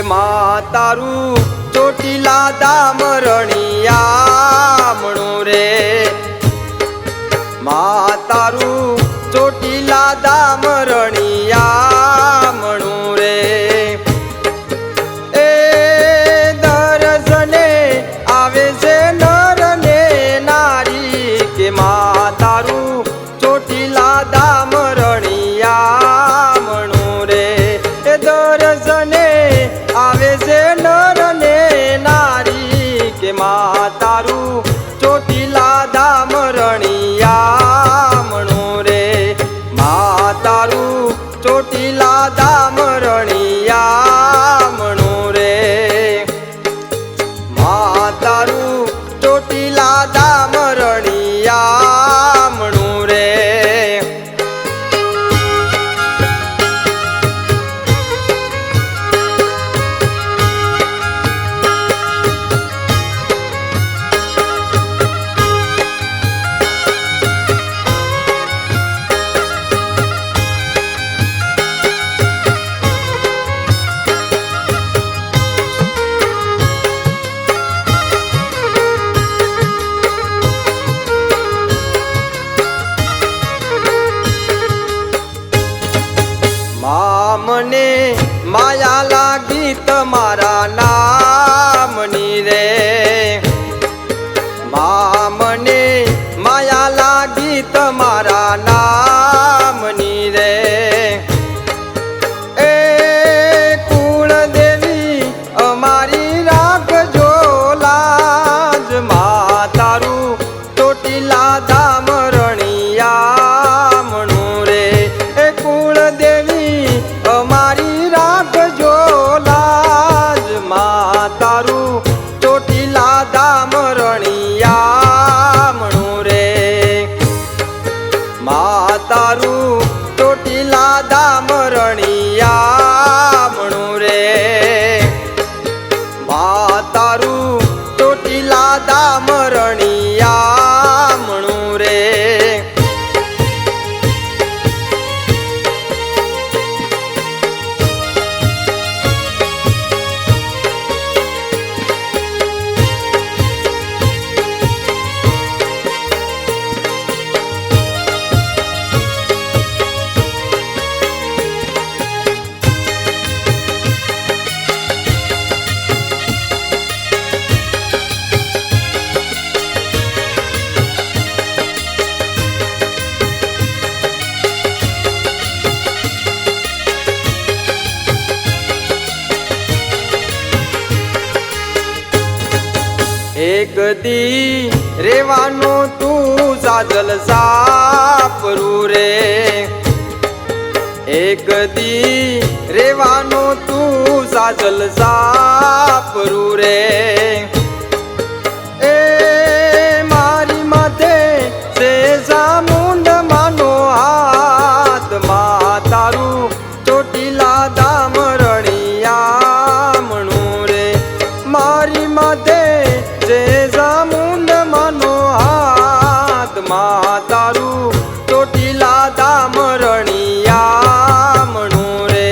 એ તારું ચોટીલા દામરણિયામણું રે. મા તારું Chotila દામરણી I was veces no એક દી રેવાનો તું સાજલ સાપરું રે. એક દી રેવાનો તું સાજલ સાપરું રે. માં તારું ચોટીલા દામરણિયા મણું રે.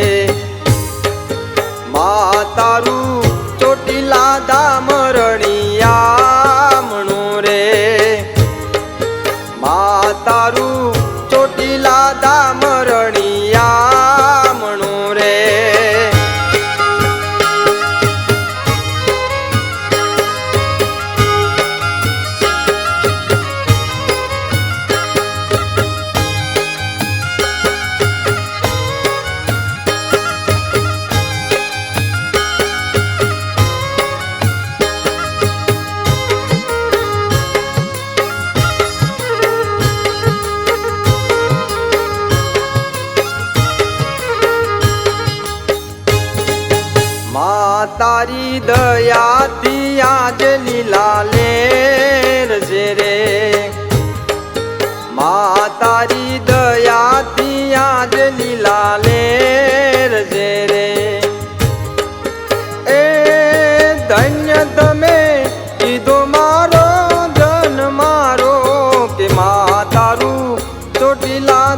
માં તારું ચોટીલા દામરણિયા મણું રે. માં તારું મા તારી દયાથી આજ લીલા લેરજે રે. એ ધન્ય તમે કીધો મારો ધન મારો કે મા તારું ચોટીલા